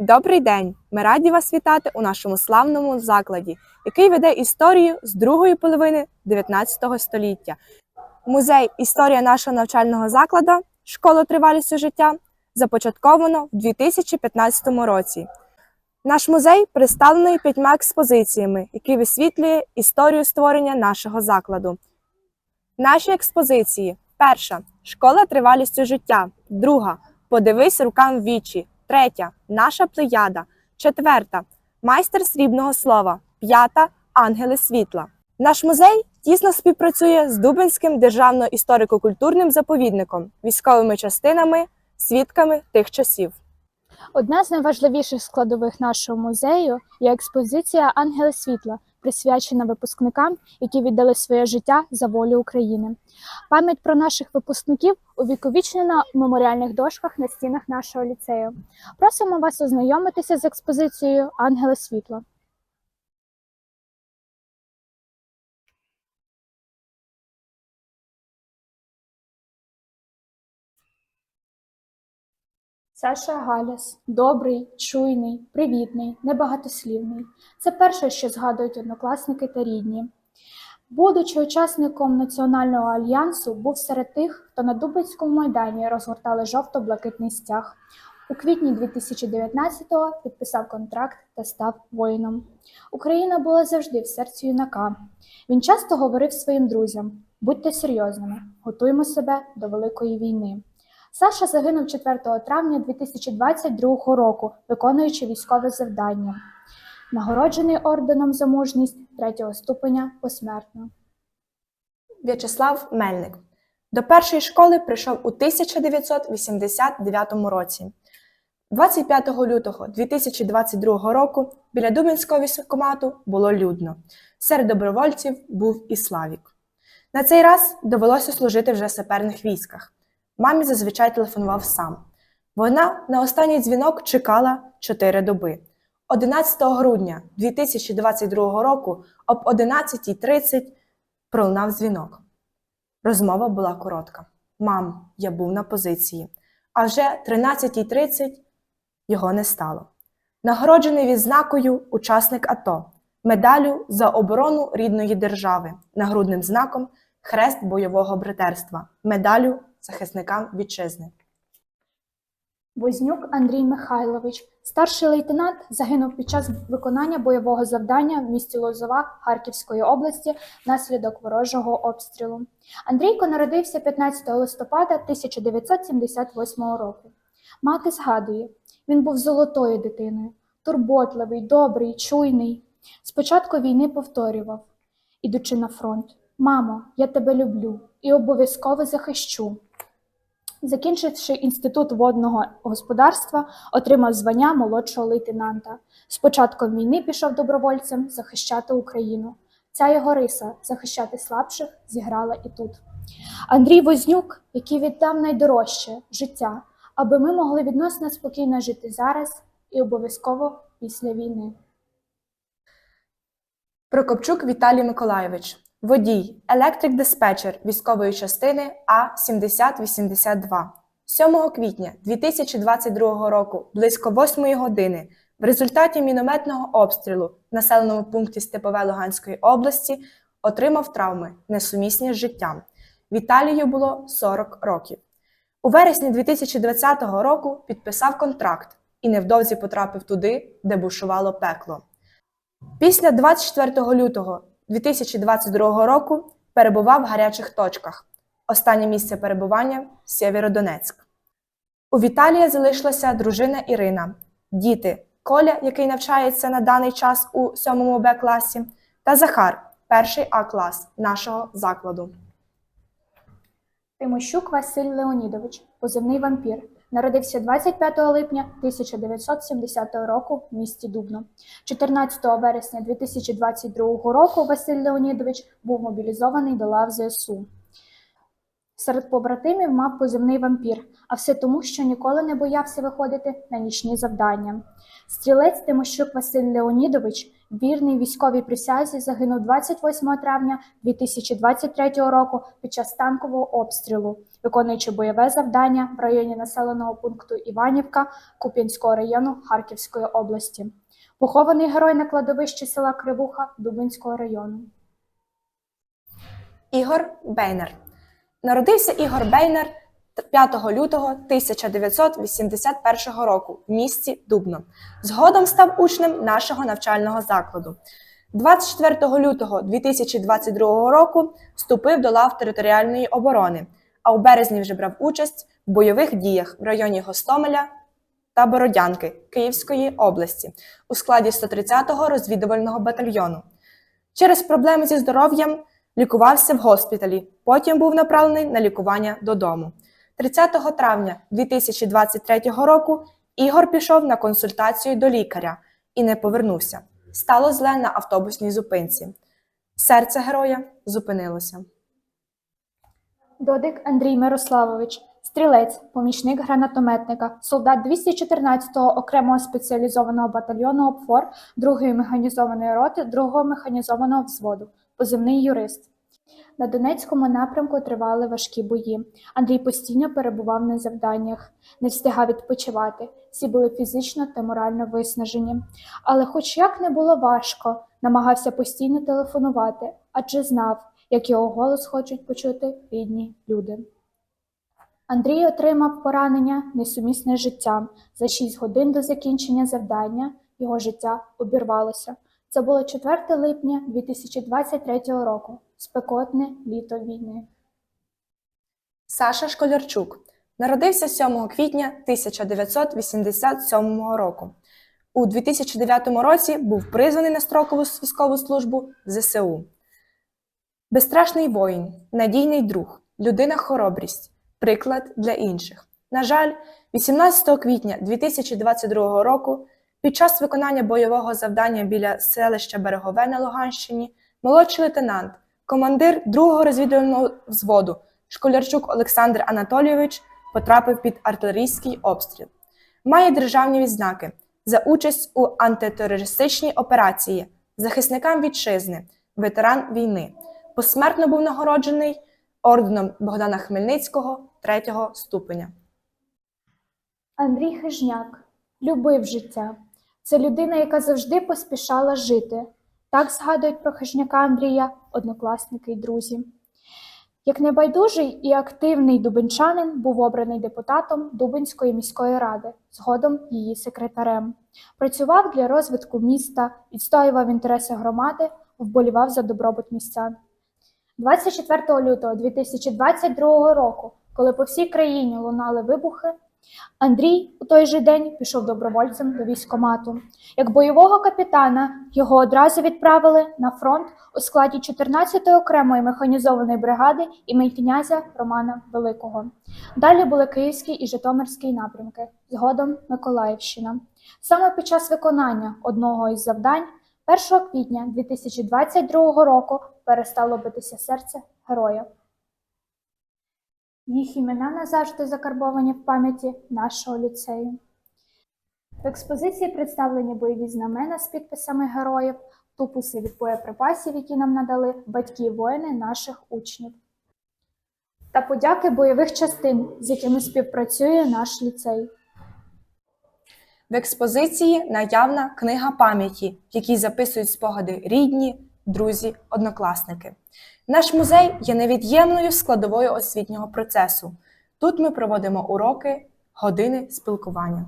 Добрий день! Ми раді вас вітати у нашому славному закладі, який веде історію з другої половини 19 століття. Музей Історія нашого навчального закладу Школа тривалістю життя започатковано в 2015 році. Наш музей представлений п'ятьма експозиціями, які висвітлює історію створення нашого закладу. Наші експозиції: перша школа тривалістю життя, друга подивись рукам вічі, третя. Наша плеяда, четверта. Майстер срібного слова, п'ята. Ангели світла. Наш музей тісно співпрацює з Дубинським державно історико-культурним заповідником, військовими частинами, свідками тих часів. Одна з найважливіших складових нашого музею є експозиція Ангели світла, присвячена випускникам, які віддали своє життя за волю України. Пам'ять про наших випускників увіковічнена в меморіальних дошках на стінах нашого ліцею. Просимо вас ознайомитися з експозицією Ангели світла. Саша Галяс добрий, чуйний, привітний, небагатослівний. Це перше, що згадують однокласники та рідні. Будучи учасником Національного альянсу, був серед тих, хто на Дубинському майдані розгортали жовто-блакитний стяг. У квітні 2019-го підписав контракт та став воїном. Україна була завжди в серці юнака. Він часто говорив своїм друзям: будьте серйозними, готуємо себе до великої війни. Саша загинув 4 травня 2022 року, виконуючи військове завдання. Нагороджений орденом за мужність третього ступеня посмертно. В'ячеслав Мельник до першої школи прийшов у 1989 році. 25 лютого 2022 року біля Дубинського військкомату було людно. Серед добровольців був і Славік. На цей раз довелося служити вже в саперних військах. Мамі зазвичай телефонував сам. Вона на останній дзвінок чекала 4 доби. 11 грудня 2022 року об 11.30 пролунав дзвінок. Розмова була коротка. Мам, я був на позиції. А вже 13.30 його не стало. Нагороджений відзнакою учасник АТО, медаллю за оборону рідної держави, нагрудним знаком Хрест бойового братерства, медалю захисникам вітчизни. Вознюк Андрій Михайлович, старший лейтенант, загинув під час виконання бойового завдання в місті Лозова Харківської області внаслідок ворожого обстрілу. Андрійко народився 15 листопада 1978 року. Мати згадує, він був золотою дитиною, турботливий, добрий, чуйний. Спочатку війни повторював, ідучи на фронт: Мамо, я тебе люблю і обов'язково захищу. Закінчивши інститут водного господарства, отримав звання молодшого лейтенанта. З початком війни пішов добровольцем захищати Україну. Ця його риса захищати слабших зіграла і тут. Андрій Вознюк, який віддав найдорожче життя, аби ми могли відносно спокійно жити зараз і обов'язково після війни. Прокопчук Віталій Миколайович, водій, електрик-диспетчер військової частини А-7082. 7 квітня 2022 року, близько 8 години, в результаті мінометного обстрілу в населеному пункті Степове Луганської області отримав травми, несумісні з життям. Віталію було 40 років. У вересні 2020 року підписав контракт і невдовзі потрапив туди, де бушувало пекло. Після 24 лютого 2022 року перебував в гарячих точках. Останнє місце перебування Сєвєродонецьк. У Віталія залишилася дружина Ірина, діти Коля, який навчається на даний час у 7 Б класі, та Захар, перший А клас нашого закладу. Тимощук Василь Леонідович, позивний вампір, народився 25 липня 1970 року в місті Дубно. 14 вересня 2022 року Василь Леонідович був мобілізований до лав ЗСУ. Серед побратимів мав позивний вампір, а все тому, що ніколи не боявся виходити на нічні завдання. Стрілець Тимощук Василь Леонідович, вірний військовій присязі, загинув 28 травня 2023 року під час танкового обстрілу, виконуючи бойове завдання в районі населеного пункту Іванівка Куп'янського району Харківської області. Похований герой на кладовищі села Кривуха Дубинського району. Ігор Бейнер. Народився Ігор Бейнер 5 лютого 1981 року в місті Дубно. Згодом став учнем нашого навчального закладу. 24 лютого 2022 року вступив до лав територіальної оборони, а у березні вже брав участь в бойових діях в районі Гостомеля та Бородянки Київської області у складі 130-го розвідувального батальйону. Через проблеми зі здоров'ям лікувався в госпіталі, потім був направлений на лікування додому. 30 травня 2023 року Ігор пішов на консультацію до лікаря і не повернувся. Стало зле на автобусній зупинці. Серце героя зупинилося. Додик Андрій Мирославович, стрілець, помічник гранатометника, солдат 214-го окремого спеціалізованого батальйону ОПФОР 2-ї механізованої роти 2-го механізованого взводу, позивний юрист. На Донецькому напрямку тривали важкі бої. Андрій постійно перебував на завданнях, не встигав відпочивати. Всі були фізично та морально виснажені. Але, хоч як не було важко, намагався постійно телефонувати, адже знав, як його голос хочуть почути рідні люди. Андрій отримав поранення несумісне з життям. За 6 годин до закінчення завдання його життя обірвалося. Це було 4 липня 2023 року, спекотне літо війни. Саша Школярчук народився 7 квітня 1987 року. У 2009 році був призваний на строкову військову службу ЗСУ. Безстрашний воїн, надійний друг, людина хоробрість, приклад для інших. На жаль, 18 квітня 2022 року під час виконання бойового завдання біля селища Берегове на Луганщині молодший лейтенант, командир 2-го розвідувального взводу Школярчук Олександр Анатолійович потрапив під артилерійський обстріл. Має державні відзнаки за участь у антитерористичній операції, захисникам вітчизни, ветеран війни. Посмертно був нагороджений орденом Богдана Хмельницького 3 ступеня. Андрій Хижняк любив життя. Це людина, яка завжди поспішала жити. Так згадують про Хижняка Андрія однокласники й друзі. Як небайдужий і активний дубинчанин був обраний депутатом Дубинської міської ради, згодом її секретарем. Працював для розвитку міста, відстоював інтереси громади, вболівав за добробут містян. 24 лютого 2022 року, коли по всій країні лунали вибухи, Андрій у той же день пішов добровольцем до військкомату. Як бойового капітана його одразу відправили на фронт у складі 14-ї окремої механізованої бригади імені князя Романа Великого. Далі були Київський і Житомирський напрямки, згодом Миколаївщина. Саме під час виконання одного із завдань 1 квітня 2022 року перестало битися серце героя. Їх імена назавжди закарбовані в пам'яті нашого ліцею. В експозиції представлені бойові знамена з підписами героїв, тупуси від боєприпасів, які нам надали батьки воїни наших учнів. Та подяки бойових частин, з якими співпрацює наш ліцей. В експозиції наявна книга пам'яті, в якій записують спогади рідні, друзі, однокласники. Наш музей є невід'ємною складовою освітнього процесу. Тут ми проводимо уроки, години спілкування.